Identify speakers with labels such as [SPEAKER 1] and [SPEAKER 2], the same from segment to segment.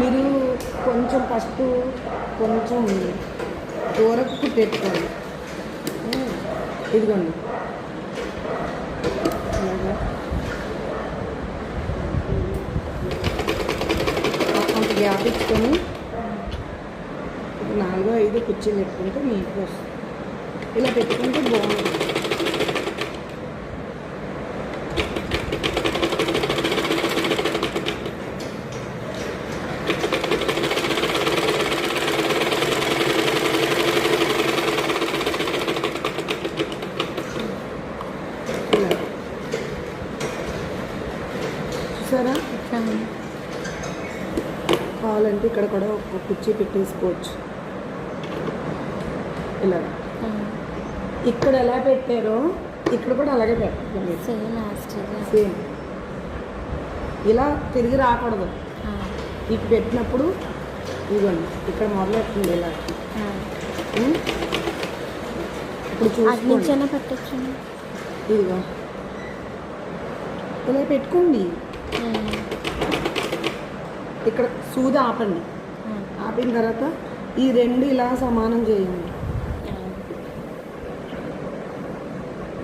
[SPEAKER 1] మీరు కొంచెం ఫస్ట్ కొంచెం దూరకు పెట్టుకోండి. ఇదిగోండి. ఇలాగా. కొంత గ్యాప్ ఇచ్చుకొని నాలుగో ఐదు కుర్చీలు పెట్టుకుంటే మీకు వస్తుంది. ఇలా పెట్టుకుంటే బాగుంటుంది ఇలా చూసారా? కావాలంటే ఇక్కడ కూడా ఒక కుర్చీ పెట్టేసుకోవచ్చు. ఇలా. ఇక్కడ ఎలా పెట్టారో ఇక్కడ కూడా అలాగే పెట్టాలి
[SPEAKER 2] సేమ్
[SPEAKER 1] ఇలా తిరిగి రాకూడదు. ఇటు పెట్టినప్పుడు ఇదిగోండి ఇక్కడ మొదలెట్టింది ఇలా? ఇప్పుడు చూసుకోండి. ఇదిగో. ఇలా పెట్టుకోండి. ఇక్కడ సూది ఆపండి. ఆపిన తర్వాత ఈ రెండు ఇలా సమానం చేయండి.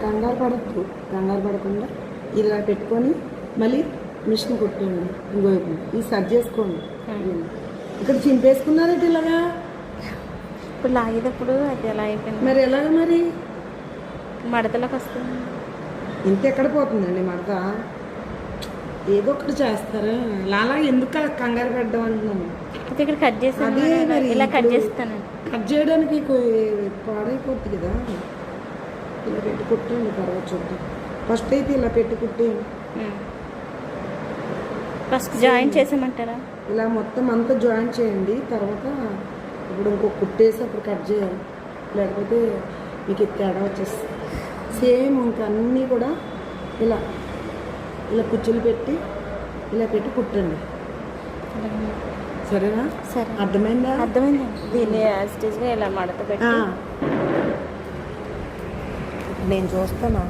[SPEAKER 1] కంగారు పడద్దు. కంగారు పడకుండా ఇలా పెట్టుకొని మళ్ళీ మిషన్ కుట్టండి. ఇంకోవైపు ఇది సర్జ్ చేసుకోండి. ఇక్కడ చింపేసుకున్నారట ఇలాగా?
[SPEAKER 2] ఇప్పుడు లాగేటప్పుడు అది ఎలా అయిపోయింది?
[SPEAKER 1] మరి ఎలాగ మరి?
[SPEAKER 2] మడతలకు వస్తుంది.
[SPEAKER 1] ఇంత ఎక్కడ పోతుందండి మడత? ఏదో ఒకటి చేస్తారా. లాలా ఎందుకు కంగారు పెట్టడం అంటున్నాను.
[SPEAKER 2] అయితే ఇక్కడ కట్
[SPEAKER 1] అదే మరి
[SPEAKER 2] ఇలా కట్ చేస్తాను.
[SPEAKER 1] కట్ చేయడానికి పాడైపోతుంది కదా. ఇలా పెట్టి కుట్టండి తర్వాత చూద్దాం. ఫస్ట్ అయితే ఇలా పెట్టి కుట్టేయండి
[SPEAKER 2] ఫస్ట్ జాయిన్ చేసామంటారా?
[SPEAKER 1] ఇలా మొత్తం అంతా జాయిన్ చేయండి. తర్వాత ఇప్పుడు ఇంకో కుట్టేసి అప్పుడు కట్ చేయాలి. లేకపోతే మీకు తేడా వచ్చేస్తుంది. సేమ్ ఇంకా అన్నీ కూడా ఇలా ఇలా కుచ్చులు పెట్టి ఇలా పెట్టి కుట్టండి. సరేనా?
[SPEAKER 2] సరే.
[SPEAKER 1] అర్థమైందా?
[SPEAKER 2] అర్థమైందండి దీన్ని ఇలా మడత పెట్టి.
[SPEAKER 1] నేను చూస్తాను.